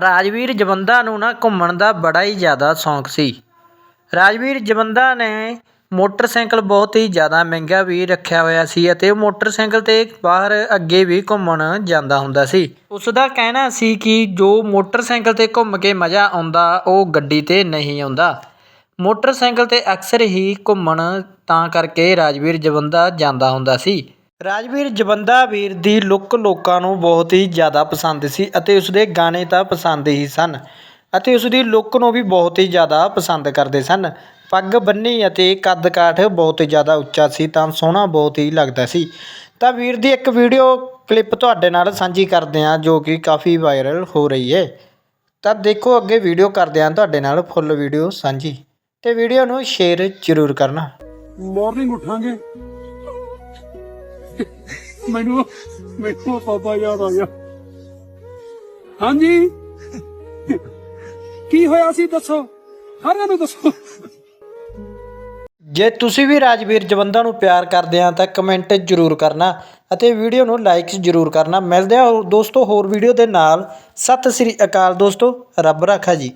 ਰਾਜਵੀਰ ਜਵੰਦਾ ਨੂੰ ਨਾ ਘੁੰਮਣ ਦਾ ਬੜਾ ਹੀ ਜ਼ਿਆਦਾ ਸ਼ੌਂਕ ਸੀ। ਰਾਜਵੀਰ ਜਵੰਦਾ ਨੇ ਮੋਟਰਸਾਈਕਲ ਬਹੁਤ ਹੀ ਜ਼ਿਆਦਾ ਮਹਿੰਗਾ ਵੀ ਰੱਖਿਆ ਹੋਇਆ ਸੀ ਅਤੇ ਉਹ ਮੋਟਰਸਾਈਕਲ 'ਤੇ ਬਾਹਰ ਅੱਗੇ ਵੀ ਘੁੰਮਣ ਜਾਂਦਾ ਹੁੰਦਾ ਸੀ। ਉਸ ਦਾ ਕਹਿਣਾ ਸੀ ਕਿ ਜੋ ਮੋਟਰਸਾਈਕਲ 'ਤੇ ਘੁੰਮ ਕੇ ਮਜ਼ਾ ਆਉਂਦਾ, ਉਹ ਗੱਡੀ 'ਤੇ ਨਹੀਂ ਆਉਂਦਾ। ਮੋਟਰਸਾਈਕਲ 'ਤੇ ਅਕਸਰ ਹੀ ਘੁੰਮਣ ਤਾਂ ਕਰਕੇ ਰਾਜਵੀਰ ਜਵੰਦਾ ਜਾਂਦਾ ਹੁੰਦਾ ਸੀ। ਰਾਜਵੀਰ ਜਵੰਦਾ ਵੀਰ ਦੀ ਲੁੱਕ ਲੋਕਾਂ ਨੂੰ ਬਹੁਤ ਹੀ ਜ਼ਿਆਦਾ ਪਸੰਦ ਸੀ ਅਤੇ ਉਸ ਦੇ ਗਾਣੇ ਤਾਂ ਪਸੰਦ ਹੀ ਸਨ ਅਤੇ ਉਸ ਦੀ ਲੁੱਕ ਨੂੰ ਵੀ ਬਹੁਤ ਹੀ ਜ਼ਿਆਦਾ ਪਸੰਦ ਕਰਦੇ ਸਨ। ਪੱਗ ਬੰਨੀ ਅਤੇ ਕੱਦ ਕਾਠ ਬਹੁਤ ਹੀ ਜ਼ਿਆਦਾ ਉੱਚਾ ਸੀ ਤਾਂ ਸੋਹਣਾ ਬਹੁਤ ਹੀ ਲੱਗਦਾ ਸੀ। ਤਾਂ ਵੀਰ ਦੀ ਇੱਕ ਵੀਡੀਓ ਕਲਿੱਪ ਤੁਹਾਡੇ ਨਾਲ ਸਾਂਝੀ ਕਰਦੇ ਹਾਂ ਜੋ ਕਿ ਕਾਫੀ ਵਾਇਰਲ ਹੋ ਰਹੀ ਹੈ। ਤਾਂ ਦੇਖੋ ਅੱਗੇ ਵੀਡੀਓ ਕਰਦੇ ਹਾਂ ਤੁਹਾਡੇ ਨਾਲ ਫੁੱਲ ਵੀਡੀਓ ਸਾਂਝੀ। ਤੇ ਵੀਡੀਓ ਨੂੰ ਸ਼ੇਅਰ ਜ਼ਰੂਰ ਕਰਨਾ। ਮਾਰਨਿੰਗ ਉੱਠਾਂਗੇ। ਮੈਨੂੰ ਮੈਨੂੰ ਪਾਪਾ ਯਾਦ ਆ ਗਿਆ ਹਾਂਜੀ? ਕੀ ਹੋਇਆ ਸੀ ਦੱਸੋ? ਸਾਰਿਆਂ ਨੂੰ ਦੱਸੋ। ਜੇ ਤੁਸੀਂ ਵੀ ਰਾਜਵੀਰ ਜਵੰਦਾ ਨੂੰ ਪਿਆਰ ਕਰਦੇ ਆ, ਤਾਂ ਕਮੈਂਟ ਜ਼ਰੂਰ ਕਰਨਾ ਅਤੇ ਵੀਡੀਓ ਨੂੰ ਲਾਈਕ ਜ਼ਰੂਰ ਕਰਨਾ। ਮਿਲਦੇ ਆ ਦੋਸਤੋ, ਹੋਰ ਵੀਡੀਓ ਦੇ ਨਾਲ। ਸਤਿ ਸ੍ਰੀ ਅਕਾਲ ਦੋਸਤੋ, ਰੱਬ ਰਾਖਾ ਜੀ।